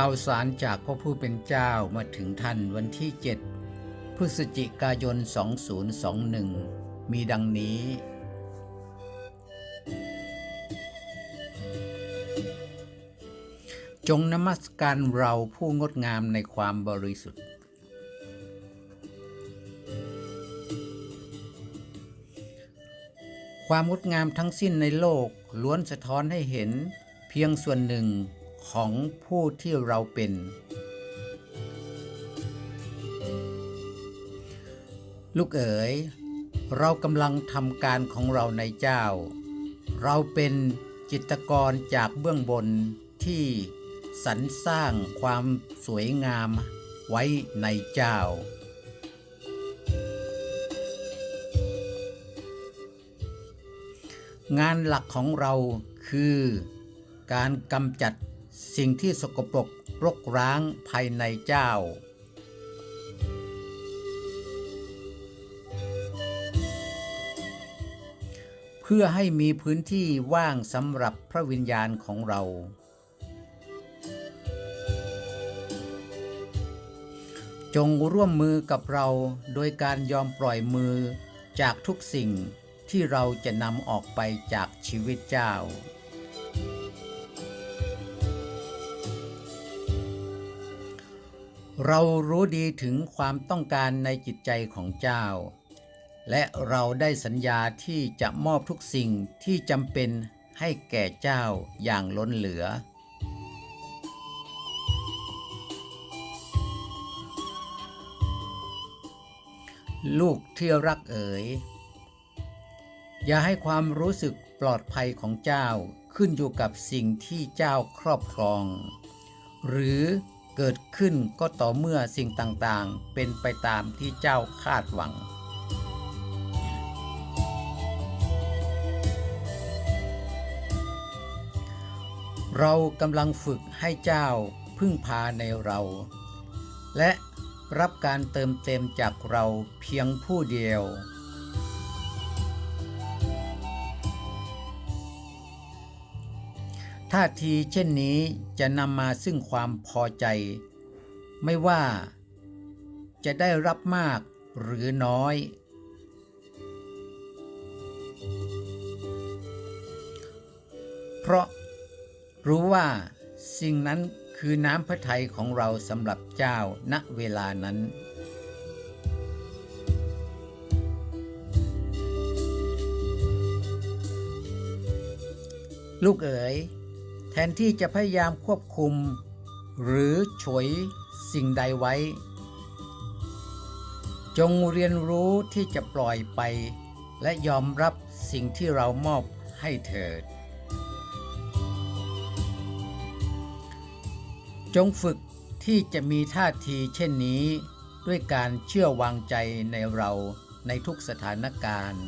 ข่าวสารจากพระผู้เป็นเจ้ามาถึงท่านวันที่ 7 พฤศจิกายน 2021 มีดังนี้ จงนมัสการเราผู้งดงามในความบริสุทธิ์ ความงดงามทั้งสิ้นในโลกล้วนสะท้อนให้เห็นเพียงส่วนหนึ่ง ของผู้ที่เราเป็น ลูกเอ๋ย เรากำลังทำการของเราในเจ้า เราเป็นจิตกรจากเบื้องบนที่สรรสร้างความสวยงามไว้ในเจ้า งานหลักของเราคือการกำจัด สิ่งที่สกปรกรกร้างภายในเจ้า เพื่อให้มีพื้นที่ว่างสำหรับพระวิญญาณของเรา จงร่วมมือกับเราโดยการยอมปล่อยมือจากทุกสิ่งที่เราจะนำออกไปจากชีวิตเจ้า เรารู้ดีถึงความต้องการในจิตใจของเจ้า และเราได้สัญญาที่จะมอบทุกสิ่งที่จำเป็นให้แก่เจ้าอย่างล้นเหลือ ลูกที่รักเอ๋ย อย่าให้ความรู้สึกปลอดภัยของเจ้าขึ้นอยู่กับสิ่งที่เจ้าครอบครอง หรือ เกิดขึ้นก็ต่อเมื่อสิ่งต่างๆ เป็นไปตามที่เจ้าคาดหวัง เรากำลังฝึกให้เจ้าพึ่งพาในเรา และรับการเติมเต็มจากเราเพียงผู้เดียว ท่าทีเช่นนี้จะนำมาซึ่งความพอใจ ไม่ว่าจะได้รับมากหรือน้อย เพราะรู้ว่าสิ่งนั้นคือน้ำพระทัยของเราสำหรับเจ้าณเวลานั้น ลูกเอ๋ย แทนที่จะพยายามควบคุม หรือฉวยสิ่งใดไว้ จงเรียนรู้ที่จะปล่อยไป และยอมรับสิ่งที่เรามอบให้เถิด จงฝึกที่จะมีท่าทีเช่นนี้ ด้วยการเชื่อวางใจในเราในทุกสถานการณ์